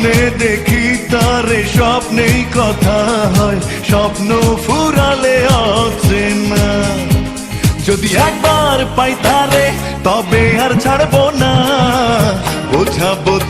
স্বপ্নে দেখি তারে, স্বপ্নেই কথা হয়। স্বপ্ন ফুরালে অচেনা। যদি একবার পাই তারে, তবে আর ছাড়বো না। বোঝাবো